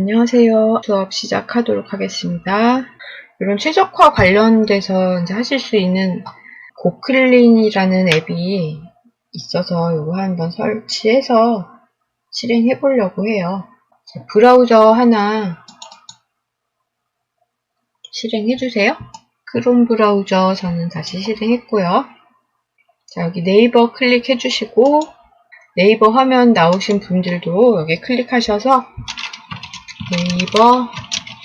안녕하세요. 수업 시작하도록 하겠습니다. 이런 최적화 관련돼서 이제 하실 수 있는 고클린이라는 앱이 있어서 이거 한번 설치해서 실행해 보려고 해요. 자, 브라우저 하나 실행해 주세요. 크롬 브라우저 저는 다시 실행했고요. 자, 여기 네이버 클릭해 주시고 네이버 화면 나오신 분들도 여기 클릭하셔서 네이버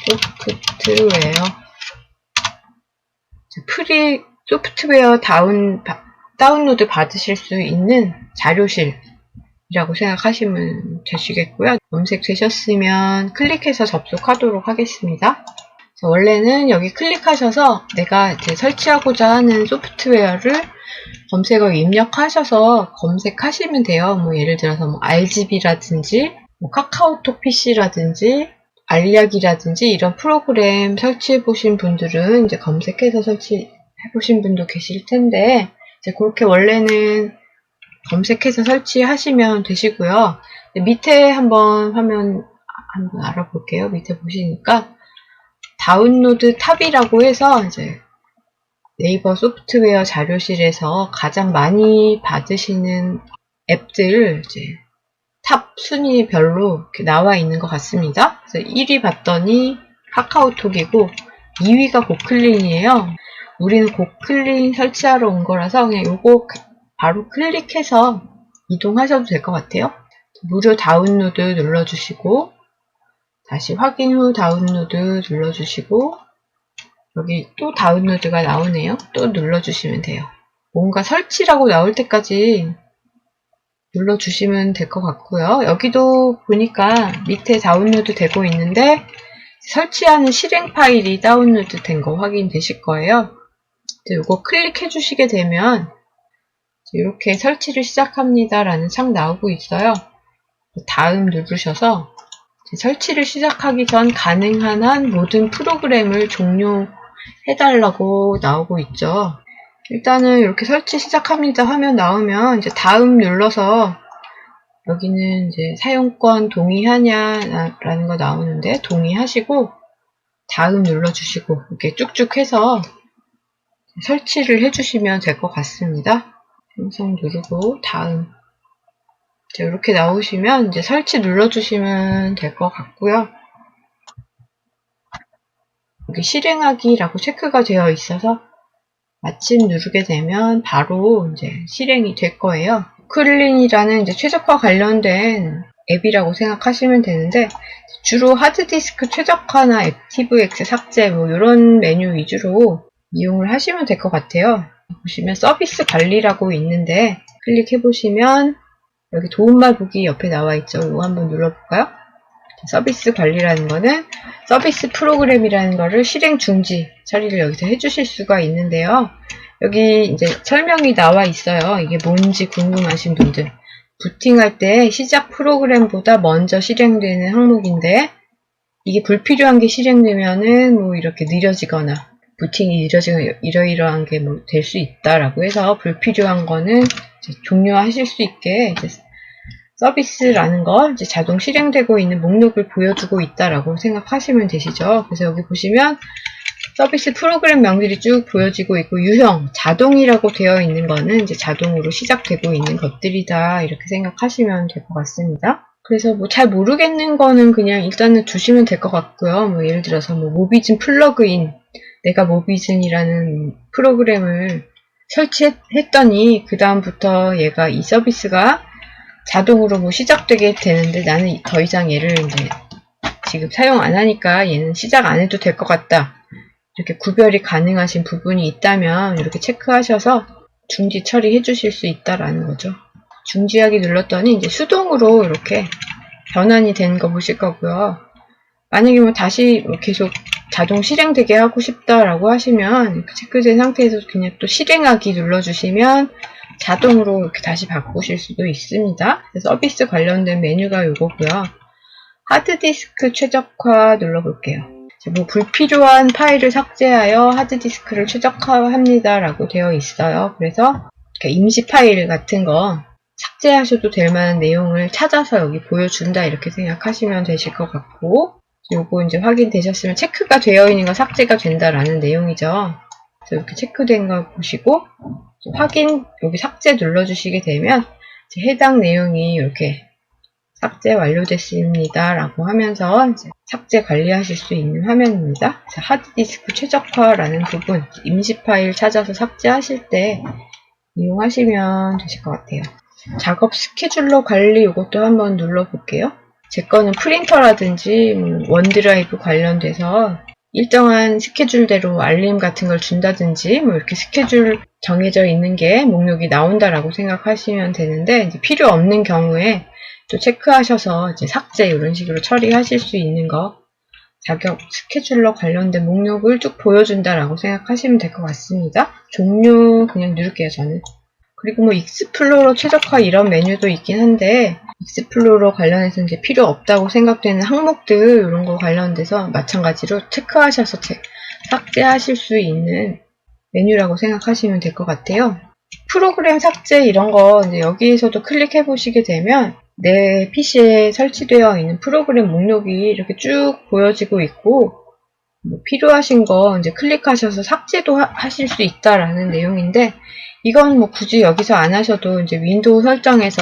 소프트웨어 프리 소프트웨어 다운 바- 다운로드 받으실 수 있는 자료실이라고 생각하시면 되시겠고요. 검색되셨으면 클릭해서 접속하도록 하겠습니다. 자, 원래는 여기 클릭하셔서 내가 이제 설치하고자 하는 소프트웨어를 검색어 입력하셔서 검색하시면 돼요. 뭐 예를 들어서 뭐 RGB라든지 뭐 카카오톡 PC라든지 알약이라든지 이런 프로그램 설치해 보신 분들은 이제 검색해서 설치해 보신 분도 계실 텐데 이제 그렇게 원래는 검색해서 설치하시면 되시고요. 밑에 한번 화면 한번 알아볼게요. 밑에 보시니까 다운로드 탑이라고 해서 이제 네이버 소프트웨어 자료실에서 가장 많이 받으시는 앱들 이제 탑 순위별로 나와 있는 것 같습니다. 그래서 1위 봤더니 카카오톡이고 2위가 고클린이에요. 우리는 고클린 설치하러 온 거라서 그냥 요거 바로 클릭해서 이동하셔도 될 것 같아요. 무료 다운로드 눌러주시고 다시 확인 후 다운로드 눌러주시고 여기 또 다운로드가 나오네요. 또 눌러주시면 돼요. 뭔가 설치라고 나올 때까지 눌러주시면 될 것 같고요. 여기도 보니까 밑에 다운로드 되고 있는데 설치하는 실행 파일이 다운로드 된 거 확인되실 거예요. 이거 클릭해 주시게 되면 이렇게 설치를 시작합니다 라는 창 나오고 있어요. 다음 누르셔서 설치를 시작하기 전 가능한 한 모든 프로그램을 종료해달라고 나오고 있죠. 일단은 이렇게 설치 시작합니다 화면 나오면 이제 다음 눌러서 여기는 이제 사용권 동의하냐라는 거 나오는데 동의하시고 다음 눌러주시고 이렇게 쭉쭉 해서 설치를 해주시면 될 것 같습니다. 생성 누르고 다음 자, 이렇게 나오시면 이제 설치 눌러주시면 될 것 같고요. 여기 실행하기라고 체크가 되어 있어서 마침 누르게 되면 바로 이제 실행이 될 거예요. 클린이라는 이제 최적화 관련된 앱이라고 생각하시면 되는데 주로 하드디스크 최적화나 액티브엑스 삭제 뭐 이런 메뉴 위주로 이용을 하시면 될 것 같아요. 보시면 서비스 관리라고 있는데 클릭해 보시면 여기 도움말 보기 옆에 나와 있죠. 이거 한번 눌러볼까요? 서비스 관리라는 거는 서비스 프로그램이라는 거를 실행 중지 처리를 여기서 해주실 수가 있는데요. 여기 이제 설명이 나와 있어요. 이게 뭔지 궁금하신 분들. 부팅할 때 시작 프로그램보다 먼저 실행되는 항목인데 이게 불필요한 게 실행되면은 뭐 이렇게 느려지거나 부팅이 느려지거나 이러이러한 게 뭐 될 수 있다라고 해서 불필요한 거는 종료하실 수 있게 서비스라는 거 이제 자동 실행되고 있는 목록을 보여주고 있다라고 생각하시면 되시죠. 그래서 여기 보시면 서비스 프로그램 명들이 쭉 보여지고 있고 유형 자동이라고 되어 있는 거는 이제 자동으로 시작되고 있는 것들이다 이렇게 생각하시면 될 것 같습니다. 그래서 뭐 잘 모르겠는 거는 그냥 일단은 두시면 될 것 같고요. 뭐 예를 들어서 뭐 모비즌 플러그인 내가 모비즌이라는 프로그램을 설치했더니 그 다음부터 얘가 이 서비스가 자동으로 뭐 시작되게 되는데 나는 더 이상 얘를 이제 지금 사용 안 하니까 얘는 시작 안 해도 될 것 같다. 이렇게 구별이 가능하신 부분이 있다면 이렇게 체크하셔서 중지 처리해 주실 수 있다라는 거죠. 중지하기 눌렀더니 이제 수동으로 이렇게 변환이 되는 거 보실 거고요. 만약에 뭐 다시 뭐 계속 자동 실행되게 하고 싶다라고 하시면 체크된 상태에서 그냥 또 실행하기 눌러주시면 자동으로 이렇게 다시 바꾸실 수도 있습니다. 서비스 관련된 메뉴가 이거고요. 하드디스크 최적화 눌러볼게요. 뭐 불필요한 파일을 삭제하여 하드디스크를 최적화합니다 라고 되어 있어요. 그래서 임시 파일 같은 거 삭제하셔도 될 만한 내용을 찾아서 여기 보여준다 이렇게 생각하시면 되실 것 같고 요거 이제 확인되셨으면 체크가 되어 있는 거 삭제가 된다라는 내용이죠. 이렇게 체크된 거 보시고 확인 여기 삭제 눌러주시게 되면 해당 내용이 이렇게 삭제 완료됐습니다. 라고 하면서 삭제 관리하실 수 있는 화면입니다. 하드디스크 최적화라는 부분, 임시 파일 찾아서 삭제하실 때 이용하시면 되실 것 같아요. 작업 스케줄러 관리 이것도 한번 눌러 볼게요. 제 거는 프린터라든지 뭐 원드라이브 관련돼서 일정한 스케줄대로 알림 같은 걸 준다든지 뭐 이렇게 스케줄 정해져 있는 게 목록이 나온다라고 생각하시면 되는데 필요 없는 경우에 또 체크하셔서 이제 삭제 이런 식으로 처리하실 수 있는 거 자격 스케줄러 관련된 목록을 쭉 보여준다라고 생각하시면 될 것 같습니다. 종료 그냥 누를게요 저는. 그리고 뭐 익스플로러 최적화 이런 메뉴도 있긴 한데 익스플로러 관련해서 이제 필요 없다고 생각되는 항목들 이런 거 관련돼서 마찬가지로 체크하셔서 체- 삭제하실 수 있는 메뉴라고 생각하시면 될 것 같아요. 프로그램 삭제 이런 거 이제 여기에서도 클릭해 보시게 되면 내 PC에 설치되어 있는 프로그램 목록이 이렇게 쭉 보여지고 있고 뭐 필요하신 거 이제 클릭하셔서 삭제도 하- 하실 수 있다라는 내용인데 이건 뭐 굳이 여기서 안 하셔도 이제 윈도우 설정에서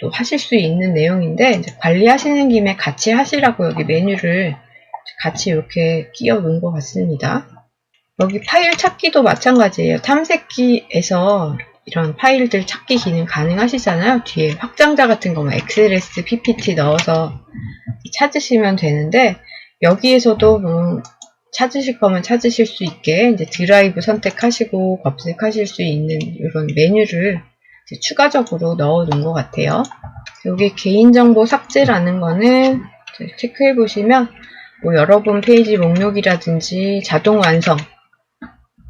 또 하실 수 있는 내용인데 관리하시는 김에 같이 하시라고 여기 메뉴를 같이 이렇게 끼워 놓은 것 같습니다. 여기 파일 찾기도 마찬가지예요. 탐색기에서 이런 파일들 찾기 기능 가능하시잖아요. 뒤에 확장자 같은 거, 뭐 XLS, PPT 넣어서 찾으시면 되는데 여기에서도 뭐 찾으실 거면 찾으실 수 있게 이제 드라이브 선택하시고 검색하실 수 있는 이런 메뉴를 추가적으로 넣어 놓은 것 같아요. 여기 개인정보 삭제라는 거는 체크해 보시면 뭐 여러분 페이지 목록이라든지 자동 완성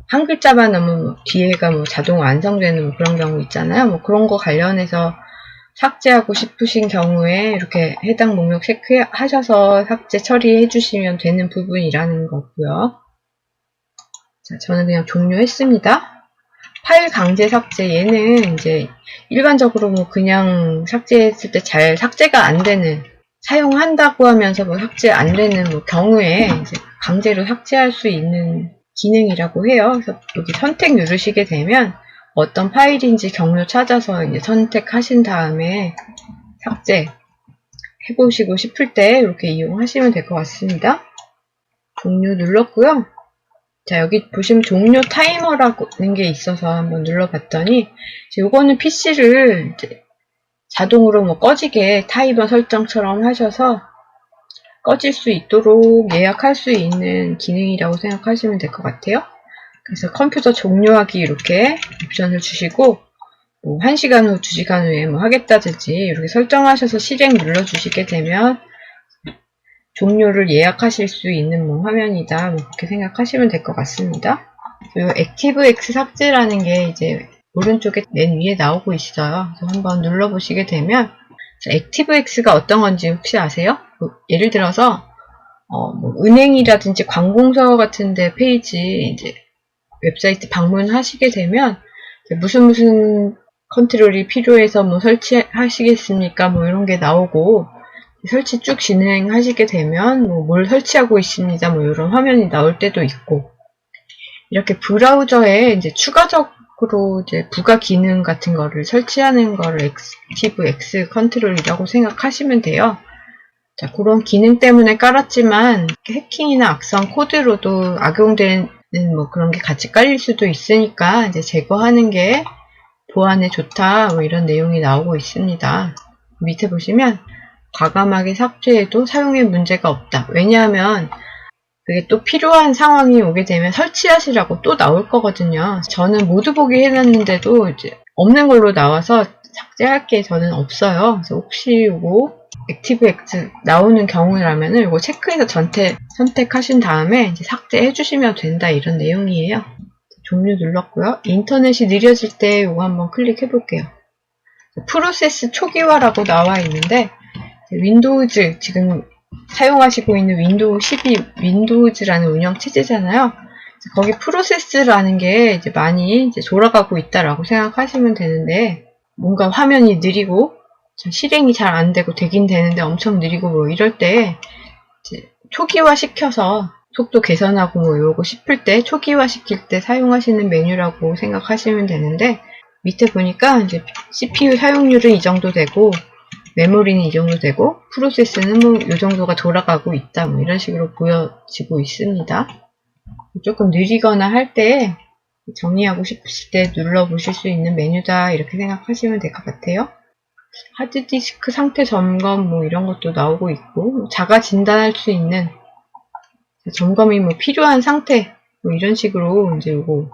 한 글자만 넣으면 뭐 뒤에가 뭐 자동 완성되는 뭐 그런 경우 있잖아요. 뭐 그런 거 관련해서 삭제하고 싶으신 경우에 이렇게 해당 목록 체크하셔서 삭제 처리해 주시면 되는 부분이라는 거고요. 자, 저는 그냥 종료했습니다. 파일 강제 삭제 얘는 이제 일반적으로 뭐 그냥 삭제했을 때 잘 삭제가 안 되는 사용한다고 하면서 뭐 삭제 안 되는 뭐 경우에 강제로 삭제할 수 있는 기능이라고 해요. 그래서 여기 선택 누르시게 되면 어떤 파일인지 경로 찾아서 이제 선택하신 다음에 삭제 해보시고 싶을 때 이렇게 이용하시면 될 것 같습니다. 종료 눌렀고요. 자 여기 보시면 종료 타이머라는 게 있어서 한번 눌러봤더니 이거는 PC를 자동으로 뭐 꺼지게 타이머 설정처럼 하셔서 꺼질 수 있도록 예약할 수 있는 기능이라고 생각하시면 될 것 같아요. 그래서 컴퓨터 종료하기 이렇게 옵션을 주시고 뭐 1시간 후, 2시간 후에 뭐 하겠다든지 이렇게 설정하셔서 실행 눌러주시게 되면 종료를 예약하실 수 있는 뭐 화면이다. 뭐 그렇게 생각하시면 될 것 같습니다. 그리고 액티브X 삭제라는 게 이제 오른쪽에 맨 위에 나오고 있어요. 그래서 한번 눌러보시게 되면 액티브X가 어떤 건지 혹시 아세요? 뭐 예를 들어서 어, 뭐 은행이라든지 관공서 같은데 페이지 이제 웹사이트 방문하시게 되면 무슨 무슨 컨트롤이 필요해서 뭐 설치하시겠습니까? 뭐 이런 게 나오고 설치 쭉 진행하시게 되면 뭐 뭘 설치하고 있습니다. 뭐 이런 화면이 나올 때도 있고 이렇게 브라우저에 이제 추가적으로 이제 부가 기능 같은 거를 설치하는 거를 액티브 X 컨트롤이라고 생각하시면 돼요. 자, 그런 기능 때문에 깔았지만 해킹이나 악성 코드로도 악용되는 뭐 그런 게 같이 깔릴 수도 있으니까 이제 제거하는 게 보안에 좋다 뭐 이런 내용이 나오고 있습니다. 밑에 보시면 과감하게 삭제해도 사용에 문제가 없다. 왜냐하면 그게 또 필요한 상황이 오게 되면 설치하시라고 또 나올 거거든요. 저는 모두 보기 해놨는데도 이제 없는 걸로 나와서 삭제할 게 저는 없어요. 그래서 혹시 이거 액티브 X 나오는 경우라면 은 이거 체크해서 전체 선택하신 다음에 이제 삭제해 주시면 된다 이런 내용이에요. 종료 눌렀고요. 인터넷이 느려질 때 이거 한번 클릭해 볼게요. 프로세스 초기화라고 나와 있는데 윈도우즈 지금 사용하시고 있는 윈도우 12 윈도우즈라는 운영 체제잖아요. 거기 프로세스라는 게 이제 많이 이제 돌아가고 있다라고 생각하시면 되는데 뭔가 화면이 느리고 실행이 잘 안 되고 되긴 되는데 엄청 느리고 뭐 이럴 때 초기화 시켜서 속도 개선하고 뭐 이러고 싶을 때 초기화 시킬 때 사용하시는 메뉴라고 생각하시면 되는데 밑에 보니까 이제 CPU 사용률은 이 정도 되고 메모리는 이 정도 되고 프로세스는 뭐 이 정도가 돌아가고 있다 뭐 이런 식으로 보여지고 있습니다. 조금 느리거나 할 때 정리하고 싶으실 때 눌러보실 수 있는 메뉴다 이렇게 생각하시면 될 것 같아요. 하드디스크 상태 점검 뭐 이런 것도 나오고 있고 자가 진단할 수 있는 점검이 뭐 필요한 상태 뭐 이런 식으로 이제 요거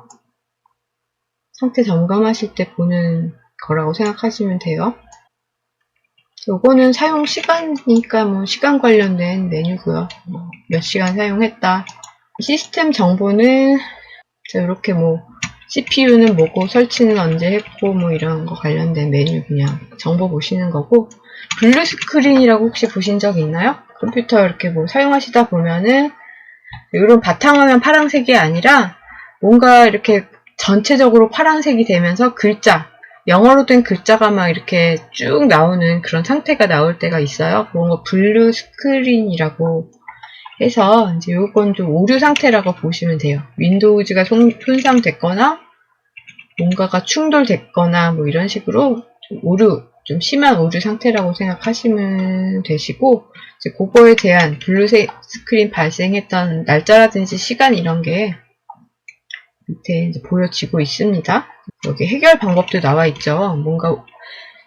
상태 점검하실 때 보는 거라고 생각하시면 돼요. 요거는 사용 시간이니까 뭐 시간 관련된 메뉴고요. 뭐몇 시간 사용했다. 시스템 정보는 이렇게 뭐 CPU는 뭐고 설치는 언제 했고 뭐 이런 거 관련된 메뉴 그냥 정보 보시는 거고 블루 스크린이라고 혹시 보신 적 있나요? 컴퓨터 이렇게 뭐 사용하시다 보면은 이런 바탕화면 파란색이 아니라 뭔가 이렇게 전체적으로 파란색이 되면서 글자 영어로 된 글자가 막 이렇게 쭉 나오는 그런 상태가 나올 때가 있어요. 그런 거 블루 스크린이라고 해서 이제 요건 좀 오류 상태라고 보시면 돼요. 윈도우즈가 손, 손상됐거나 뭔가가 충돌됐거나 뭐 이런 식으로 좀 오류 좀 심한 오류 상태라고 생각하시면 되시고 이제 그거에 대한 블루색 스크린 발생했던 날짜라든지 시간 이런 게 밑에 보여지고 있습니다. 여기 해결 방법도 나와 있죠. 뭔가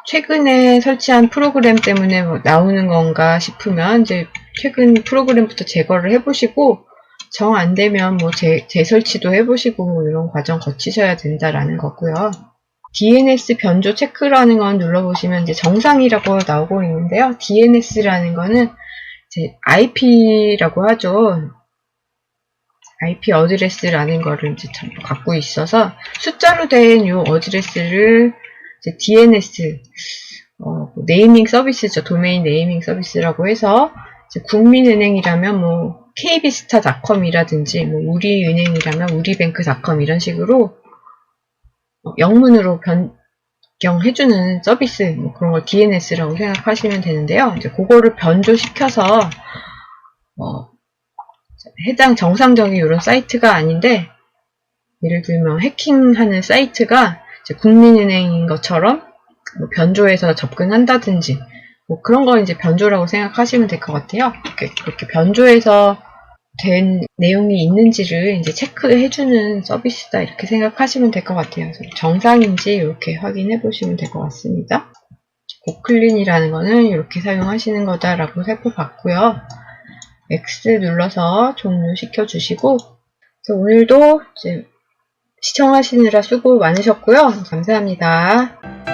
최근에 설치한 프로그램 때문에 뭐 나오는 건가 싶으면 이제 최근 프로그램부터 제거를 해보시고 정 안 되면 뭐 재, 재설치도 해보시고 뭐 이런 과정 거치셔야 된다라는 거고요. DNS 변조 체크라는 건 눌러보시면 이제 정상이라고 나오고 있는데요. DNS라는 거는 이제 IP라고 하죠. IP 어드레스라는 거를 이제 갖고 있어서 숫자로 된 이 어드레스를 DNS 어, 뭐 네이밍 서비스죠. 도메인 네이밍 서비스라고 해서 국민은행이라면 뭐 kbstar.com이라든지 뭐 우리은행이라면 우리뱅크.com 이런 식으로 영문으로 변경해주는 서비스 뭐 그런 걸 DNS라고 생각하시면 되는데요. 이제 그거를 변조시켜서 뭐 해당 정상적인 이런 사이트가 아닌데 예를 들면 해킹하는 사이트가 국민은행인 것처럼 뭐 변조해서 접근한다든지 뭐 그런 거 이제 변조라고 생각하시면 될 것 같아요. 이렇게, 그렇게 변조해서 된 내용이 있는지를 이제 체크해주는 서비스다 이렇게 생각하시면 될 것 같아요. 정상인지 이렇게 확인해 보시면 될 것 같습니다. 고클린이라는 거는 이렇게 사용하시는 거다라고 살펴봤고요. X 눌러서 종료시켜 주시고 오늘도 시청하시느라 수고 많으셨고요. 감사합니다.